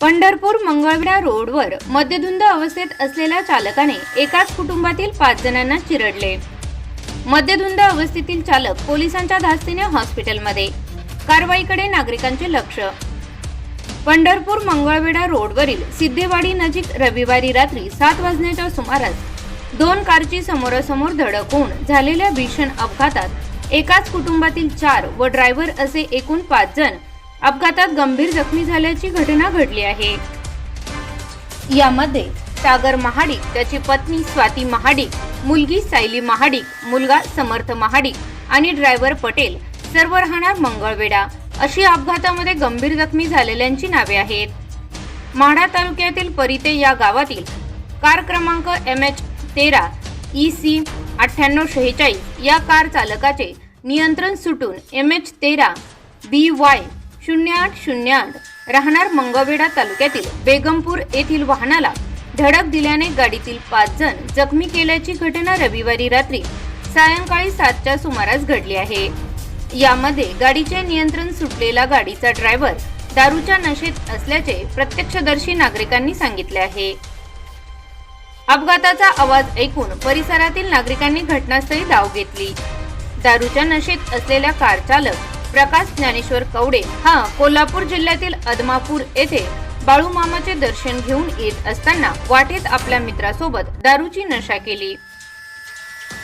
पंढरपूर मंगळवेढा रोडवर मद्यधुंद अवस्थेत असलेल्या चालकाने एकाच कुटुंबातील पाच जणांना चिरडले. मद्यधुंद अवस्थेतील चालक पोलिसांच्या धास्तीने हॉस्पिटलमध्ये. कारवाईकडे नागरिकांचे लक्ष. पंढरपूर मंगळवेढा रोडवरील सिद्धेवाडी नजीक रविवारी रात्री सात वाजण्याच्या सुमारास दोन कारची समोरासमोर धडक होऊन झालेल्या भीषण अपघातात एकाच कुटुंबातील चार व ड्रायव्हर असे एकूण पाच जण अपघातात गंभीर जखमी झाल्याची घटना घडली आहे. यामध्ये सागर महाडिक त्याची पत्नी स्वाती महाडिक मुलगी सायली महाडिक मुलगा समर्थ महाडिक आणि ड्रायव्हर पटेल सर्व राहणार मंगळवेढा. अशी अपघातामध्ये गंभीर जखमी झालेल्यांची नावे आहेत. माढा तालुक्यातील परिते या गावातील कार क्रमांक एम एच तेरा ई सी अठ्ठ्याण्णव शेहेचाळीस या कार चालकाचे नियंत्रण सुटून एम एच तेरा बी वाय शून्य आठ शून्य आठ. राहणार मंगळवेढा तालुक्यातील बेगमपूर येथील वाहनाला धडक दिल्याने गाडीतील पाच जण जखमी केल्याची घटना रविवारी रात्री सायंकाळी सातच्या सुमारास घडली आहे. यामध्ये गाडीचे नियंत्रण सुटलेला गाडीचा ड्रायव्हर दारूच्या नशेत असल्याचे प्रत्यक्षदर्शी नागरिकांनी सांगितले आहे. अपघाताचा आवाज ऐकून परिसरातील नागरिकांनी घटनास्थळी धाव घेतली. दारूच्या नशेत असलेला कार चालक प्रकाश ज्ञानेश्वर कवडे हा कोल्हापूर जिल्ह्यातील अदमापूर येथे बाळूमामाचे दर्शन घेऊन येत असताना वाटेत आपल्या मित्रासोबत दारूची नशा केली.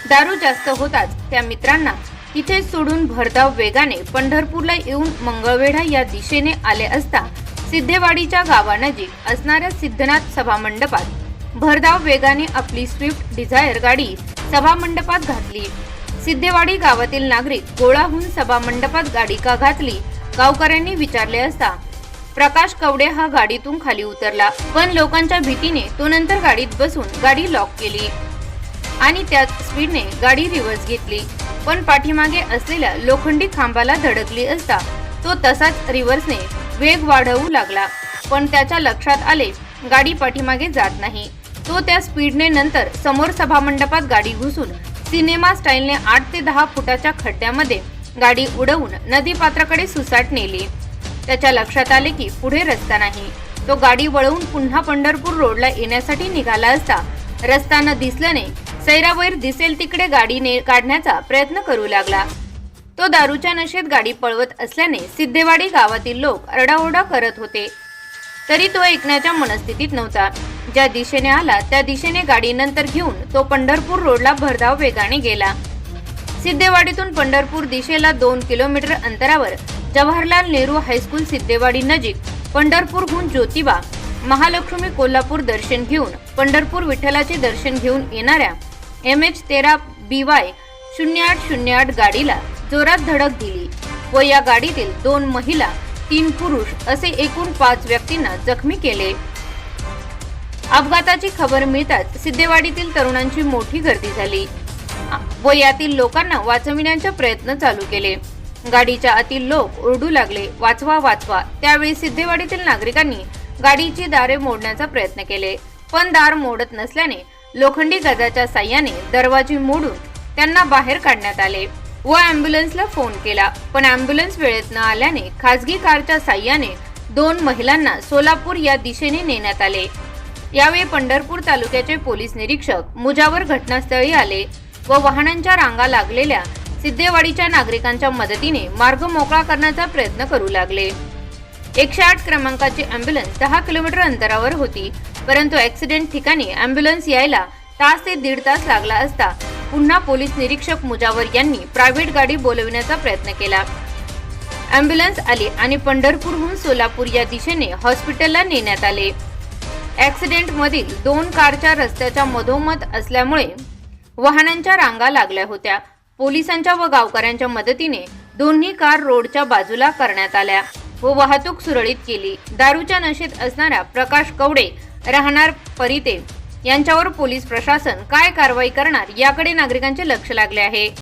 दारू जास्त होताच त्या मित्रांना इथे सोडून भरधाव वेगाने पंढरपूरला येऊन मंगळवेढा या दिशेने आले असता सिद्धेवाडीच्या गावानजीक असणाऱ्या सिद्धनाथ सभामंडपात भरधाव वेगाने आपली स्विफ्ट डिझायर गाडी सभामंडपात घातली. सिद्धेवाडी गावातील नागरिक गोळा होऊन सभामंडपात गाडी का घातली? गावकऱ्यांनी विचारले असता प्रकाश कवडे हा गाडीतून खाली उतरला पण लोकांच्या भीतीने तो नंतर गाडीत बसून गाडी लॉक केली आणि त्याच स्पीडने गाडी रिव्हर्स घेतली. पण पाठीमागे असलेल्या लोखंडी खांबाला धडकली असता तो तसाच रिव्हर्सने वेग वाढवू लागला. पण त्याच्या लक्षात आले गाडी पाठीमागे जात नाही. तो त्या स्पीडने नंतर समोर सभामंडपात गाडी घुसून सिनेमा स्टाईलने आठ ते दहा फुटाच्या खड्ड्यामध्ये गाडी उडवून नदीपात्राकडे सुसाट नेली. त्याच्या लक्षात आले की पुढे रस्ता नाही. तो गाडी वळवून पुन्हा पंढरपूर रोडला येण्यासाठी निघाला असता रस्ता न दिसल्याने सैरावैर दिसेल तिकडे गाडी ने काढण्याचा प्रयत्न करू लागला. तो दारूच्या नशेत गाडी पळवत असल्याने सिद्धेवाडी गावातील लोक रडाओरडा करत होते. तरी तो ऐकण्याच्या मनस्थितीत नव्हता. ज्या दिशेने आला त्या दिशेने गाडी नंतर घेऊन तो पंढरपूर रोडला भरधाव वेगाने गेला. सिद्धेवाडीतून पंढरपूर दिशेला दोन किलोमीटर अंतरावर जवाहरलाल नेहरू हायस्कूल सिद्धेवाडी नजीक पंढरपूरहून ज्योतिबा महालक्ष्मी कोल्हापूर दर्शन घेऊन पंढरपूर विठ्ठलाचे दर्शन घेऊन येणाऱ्या एम एच तेरा बी वाय शून्य आठ शून्य आठ गाडीला जोरात धडक दिली व या गाडीतील दोन महिला तीन पुरुष असे एकूण पाच व्यक्तींना जखमी केले. अपघाताची खबर मिळताच सिद्धेवाडीतील तरुणांची मोठी गर्दी झाली. व यातील लोकांना वाचविण्याचे प्रयत्न चालू केले. गाडीच्या आतील लोक ओरडू लागले. वाचवा वाचवा. त्यावेळी सिद्धेवाडीतील नागरिकांनी गाडीची दारे मोडण्याचा प्रयत्न केले. पण दार मोडत नसल्याने लोखंडी गजाच्या साह्याने दरवाजे मोडून त्यांना बाहेर काढण्यात आले व अँब्युलन्सला फोन केला. पण अँब्युलन्स वेळेत न आल्याने खासगी कारच्या साह्याने दोन महिलांना सोलापूर या दिशेने नेण्यात आले. यावेळी पंढरपूर तालुक्याचे पोलीस निरीक्षक मुजावर घटनास्थळी आले व वाहनांच्या रांगा लागलेल्या सिद्धेवाडीच्या नागरिकांच्या मदतीने मार्ग मोकळा करण्याचा प्रयत्न करू लागले. एकशे आठ क्रमांकाची अँब्युलन्स दहा किलोमीटर अंतरावर होती परंतु ऍक्सिडेंट ठिकाणी अँब्युलन्स यायला तास ते दीड तास लागला असता पुन्हा पोलीस निरीक्षक मुजावर यांनी प्रायव्हेट गाडी बोलविण्याचा प्रयत्न केला. अँब्युलन्स आली आणि पंढरपूरहून सोलापूर या दिशेने हॉस्पिटलला नेण्यात आले. ॲक्सिडेंटमधील दोन कारच्या रस्त्याच्या मधोमध असल्यामुळे वाहनांच्या रांगा लागल्या होत्या. पोलिसांच्या व गावकऱ्यांच्या मदतीने दोन्ही कार रोडच्या बाजूला करण्यात आल्या व वाहतूक सुरळीत केली. दारूच्या नशेत असणाऱ्या प्रकाश कवडे राहणार परिते. यांच्यावर पोलीस प्रशासन काय कारवाई करणार याकडे नागरिकांचे लक्ष लागले आहे.